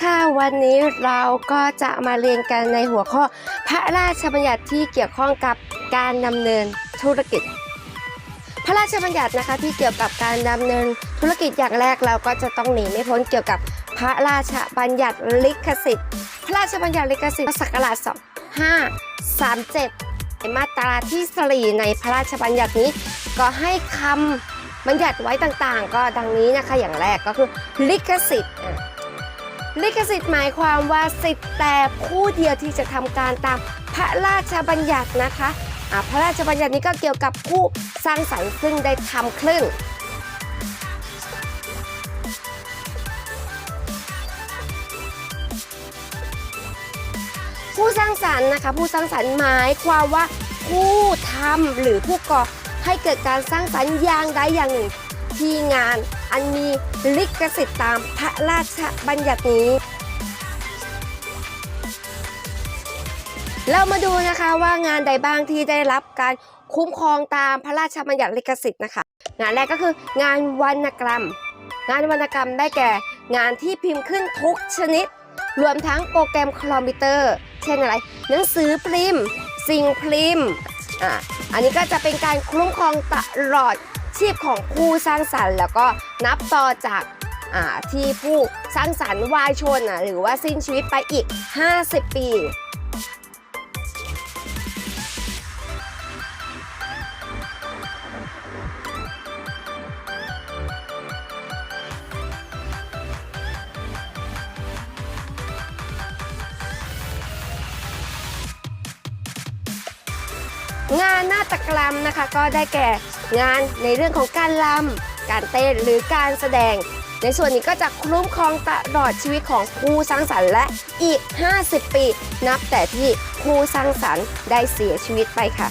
ค่ะ วันนี้เราก็จะมาเรียนกันในหัวข้อ พระราชบัญญัติที่เกี่ยวข้องกับการดำเนินธุรกิจ พระราชบัญญัตินะคะที่เกี่ยวกับการดำเนินธุรกิจอย่างแรกเราก็จะต้องหนีไม่พ้นเกี่ยวกับพระราชบัญญัติลิขสิทธิ์ พระราชบัญญัติลิขสิทธิ์ศักราช2537 มาตราที่สี่ในพระราชบัญญัตินี้ก็ให้คำบัญญัติไว้ต่างๆ ก็ดังนี้นะคะอย่างแรกก็คือลิขสิทธิ์ ลิขสิทธิ์หมายความว่าสิทธิ์แต่ผู้เดียวที่จะทำการตามพระราชบัญญัตินะคะอะพระราชบัญญัตินี้ก็เกี่ยวกับผู้สร้างสรรค์ซึ่งได้ทำคลื่น ผู้สร้างสรรค์นะคะผู้สร้างสรรค์หมายความว่าผู้ทำหรือผู้ก่อให้เกิดการสร้างสรรค์อย่างใดอย่างหนึ่งที่งาน อันมีลิขสิทธิ์ตามพระราชบัญญัตินี้ เรามาดูนะคะว่างานใดบ้างที่ได้รับการคุ้มครองตามพระราชบัญญัติลิขสิทธิ์นะคะ งานแรกก็คืองานวรรณกรรม งานวรรณกรรมได้แก่ งานที่พิมพ์ขึ้นทุกชนิด รวมทั้งโปรแกรมคอมพิวเตอร์ เช่นอะไร หนังสือพิมพ์ สิ่งพิมพ์อะอันนี้ก็จะเป็นการคุ้มครองตลอด ชีพของผู้สร้างสรรค์ แล้วก็นับต่อจากที่ผู้สร้างสรรค์วายชนหรือว่าสิ้นชีวิตไปอีก 50 ปีงานนาฏกรรมนะคะก็ได้แก่ งานในเรื่องของการลำการเต้นหรือการแสดง ในส่วนนี้ก็จะคุ้มครองตลอดชีวิตของครูสร้างสรรค์และอีก 50 ปี นับแต่ที่ครูสร้างสรรค์ได้เสียชีวิตไปค่ะ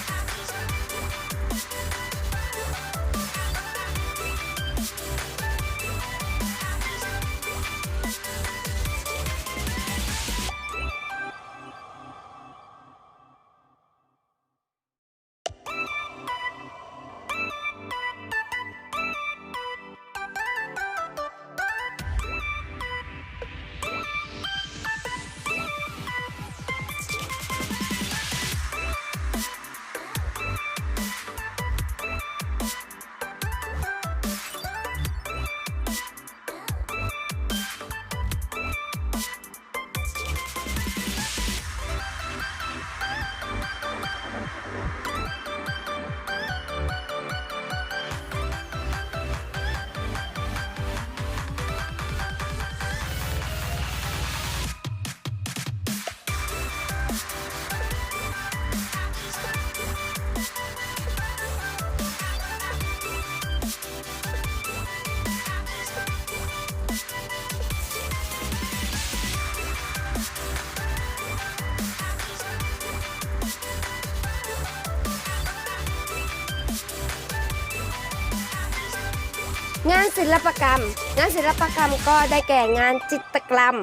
งานศิลปกรรม งานศิลปกรรมก็ได้แก่งานจิตรกรรม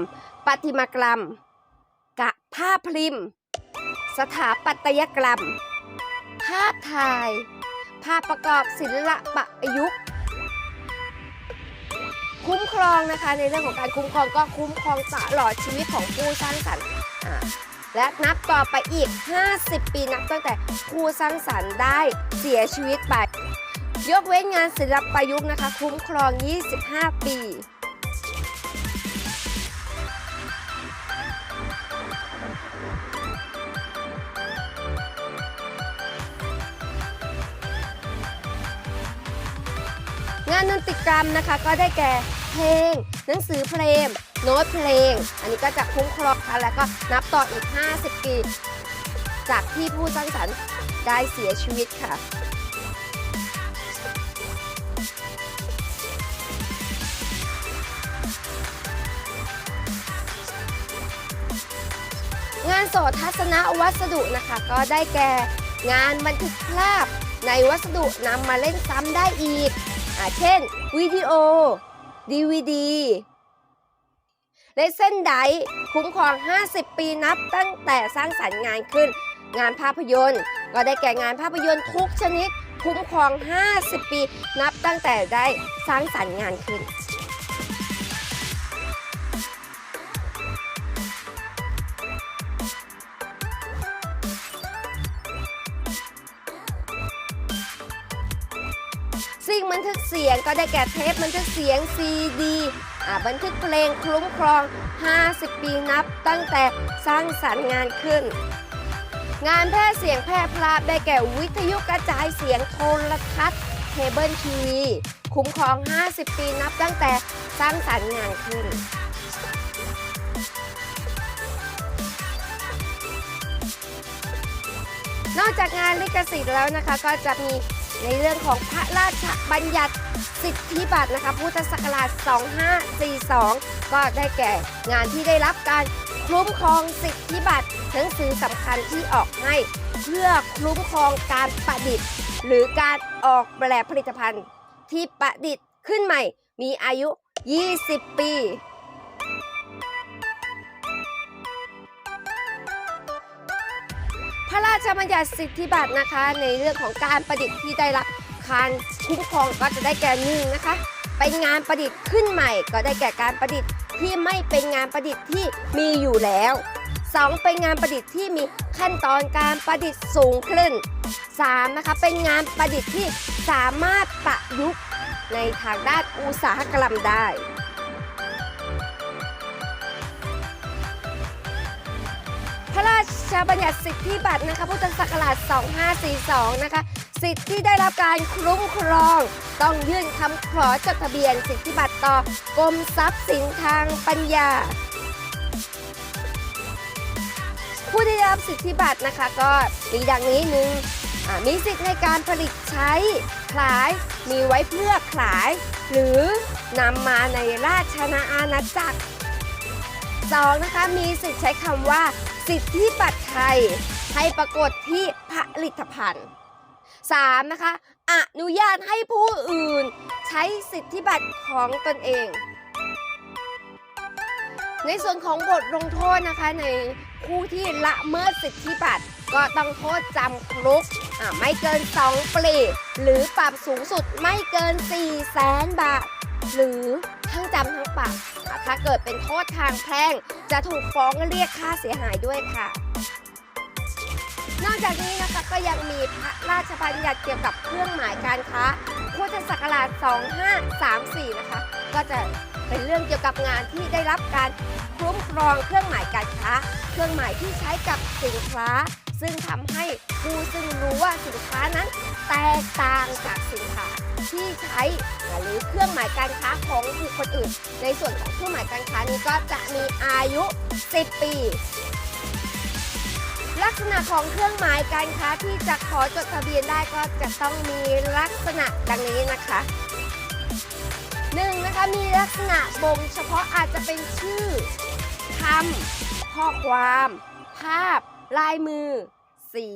ประติมากรรม กะภาพพิมพ์สถาปัตยกรรม ภาพถ่าย ภาพประกอบศิลปะยุกต์คุ้มครองนะคะ ในเรื่องของการคุ้มครองก็คุ้มครองตลอดชีวิตของผู้สร้างสรรค์และนับต่อไปอีก 50 ปีนับตั้งแต่ผู้สร้างสรรค์ได้เสียชีวิตไป ยกเว้นงานศิลปประยุกต์นะคะ คุ้มครอง 25 ปีงานดนตรีกรรมนะคะก็ได้แก่เพลง หนังสือเพลง โน้ตเพลง อันนี้ก็จะคุ้มครองค่ะแล้วก็นับต่ออีก 50 ปี จากที่ผู้สร้างสรรค์ได้เสียชีวิตค่ะานโสทัศนวัสดุนะคะ ก็ได้แก่งานบันทึกภาพในวัสดุนำมาเล่นซ้ำได้อีกอ่าเช่น วิดีโอ DVD เละเส้นไดคุ้มครอง 50 ปีนับตั้งแต่สร้างสรรค์งานขึ้น งานภาพยนตร์ ก็ได้แก่งานภาพยนตร์ทุกชนิด คุ้มครอง 50 ปี นับตั้งแต่ได้สร้างสรรค์งานขึ้น เสียงก็ได้แก่เทปบันทึกเสียงซีดีอ่าบันทึกเพลงคลุ้มครอง 50 ปีนับตั้งแต่สร้างสรรค์งานขึ้น งานแพร่เสียงแพร่ภาได้แก่วิทยุกระจายเสียงโทรทัศน์เคเบิลทีวีคุ้มครอง 50 ปีนับตั้งแต่สร้างสรรค์งานขึ้นนอกจากงานลิขสิทธิ์แล้วนะคะก็จะมี ในเรื่องของพระราชบัญญัติสิทธิบัตรนะคะพุทธศักราช 2542 ก็ได้แก่งานที่ได้รับการคุ้มครองสิทธิบัตรหนังสือสำคัญที่ออกให้เพื่อคุ้มครองการประดิษฐ์ หรือการออกแบบผลิตภัณฑ์ที่ประดิษฐ์ขึ้นใหม่มีอายุ 20 ปี พระราชบัญญัติสิทธิบัตรนะคะ ในเรื่องของการประดิษฐ์ที่ได้รับการคุ้มครองก็จะได้แก่หนึ่งนะคะ เป็นงานประดิษฐ์ขึ้นใหม่ ก็ได้แก่การประดิษฐ์ที่ไม่เป็นงานประดิษฐ์ที่มีอยู่แล้วสองเป็นงานประดิษฐ์ที่มีขั้นตอนการประดิษฐ์สูงขึ้นสามนะคะเป็นงานประดิษฐ์ที่สามารถประยุกต์ในทางด้านอุตสาหกรรมได้ ชบัญญัติสิทธิบัตรนะคะพุทธศักราช 2542 นะคะ สิทธิที่ได้รับการคุ้มครอง ต้องยื่นคำขอจดทะเบียนสิทธิบัตรต่อกรมทรัพย์สินทางปัญญา ผู้ที่ได้รับสิทธิบัตรนะคะก็มีดังนี้หนึ่งมีสิทธิ์ในการผลิตใช้ขายมีไว้เพื่อขาย หรือนำมาในราชอาณาจักรสองนะคะมีสิทธิ์ใช้คำว่า สิทธิบัตรไทย ให้ปรากฏที่ผลิตภัณฑ์ 3. นะคะ อนุญาตให้ผู้อื่นใช้สิทธิบัตรของตนเอง ในส่วนของบทลงโทษนะคะในผู้ที่ละเมิดสิทธิบัตรก็ต้องโทษจำคุกไม่เกิน 2 ปี หรือปรับสูงสุดไม่เกิน4แสนบาท หรือทั้งจำทั้งปรับ อะถ้าเกิดเป็นโทษทางแพ่ง จะถูกฟ้องเรียกค่าเสียหายด้วยค่ะ นอกจากนี้นะคะก็ยังมีพระราชบัญญัติเกี่ยวกับเครื่องหมายการค้าพุทธศักราช 2534 นะคะ ก็จะเป็นเรื่องเกี่ยวกับงานที่ได้รับการคุ้มครองเครื่องหมายการค้า เครื่องหมายที่ใช้กับสินค้า ซึ่งทำให้ผู้ซึ่ง สินค้านั้นแตกต่างจากสินค้าที่ใช้หรือเครื่องหมายการค้าของบุคคลอื่น ในส่วนของเครื่องหมายการค้านี้ก็จะมีอายุ 10 ปี ลักษณะของเครื่องหมายการค้าที่จะขอจดทะเบียนได้ก็จะต้องมีลักษณะดังนี้นะคะหนึ่งนะคะมีลักษณะบ่งเฉพาะอาจจะเป็นชื่อคำข้อความ ภาพ ลายมือ สี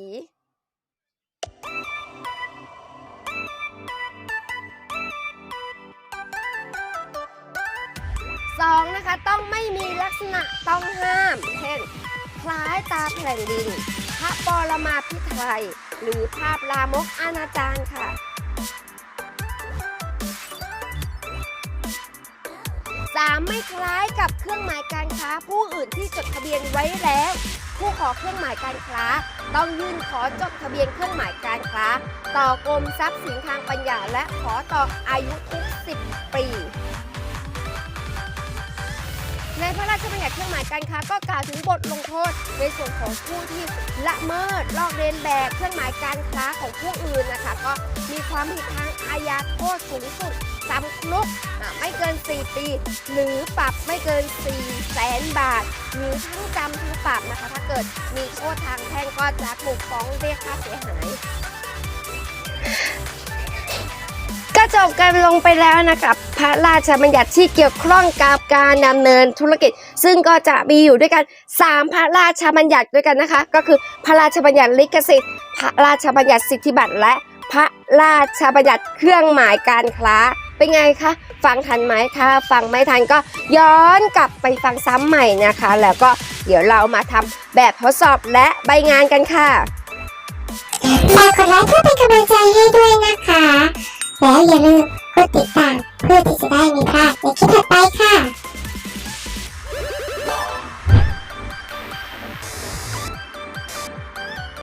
สองนะคะ ต้องไม่มีลักษณะต้องห้าม เช่น คล้ายตาแผ่นดิน พระปรมาภิไธยหรือภาพลามกอนาจารค่ะสามไม่คล้ายกับเครื่องหมายการค้าผู้อื่นที่จดทะเบียนไว้แล้ว ผู้ขอเครื่องหมายการค้า ต้องยื่นขอจดทะเบียนเครื่องหมายการค้า ต่อกรมทรัพย์สินทางปัญญา และขอต่ออายุทุก 10 ปี ในพระราชบัญญัติเครื่องหมายการค้าก็กล่าวถึงบทลงโทษ ในส่วนของผู้ที่ละเมิดลอกเลียนแบบเครื่องหมายการค้าของผู้อื่นนะคะ ก็มีความผิดทางอาญาโทษสูงสุดจำคุกไม่เกิน 4 ปี หรือปรับไม่เกิน4แสนบาท หรือทั้งจำทั้งปรับนะคะ ถ้าเกิดมีโทษทางแพ่งก็จะถูกฟ้องเรียกค่าเสียหาย ก็จบกันลงไปแล้วนะครับ พระราชบัญญัติที่เกี่ยวข้องกับการดำเนินธุรกิจ ซึ่งก็จะมีอยู่ด้วยกัน 3 พระราชบัญญัติด้วยกันนะคะ ก็คือพระราชบัญญัติลิขสิทธิ์ พระราชบัญญัติสิทธิบัตรและพระราชบัญญัติเครื่องหมายการค้าเป็นไงคะฟังทันไหมถ้าฟังไม่ทันก็ย้อนกลับไปฟังซ้ำใหม่นะคะ แล้วก็เดี๋ยวเรามาทำแบบทดสอบและใบงานกันค่ะฝากกดไลค์เพื่อเป็นกำลังใจให้ด้วยนะคะ แล้วอย่าลืมกดติดตามเพื่อที่จะได้มีพลาดในคลิปถัดไปค่ะ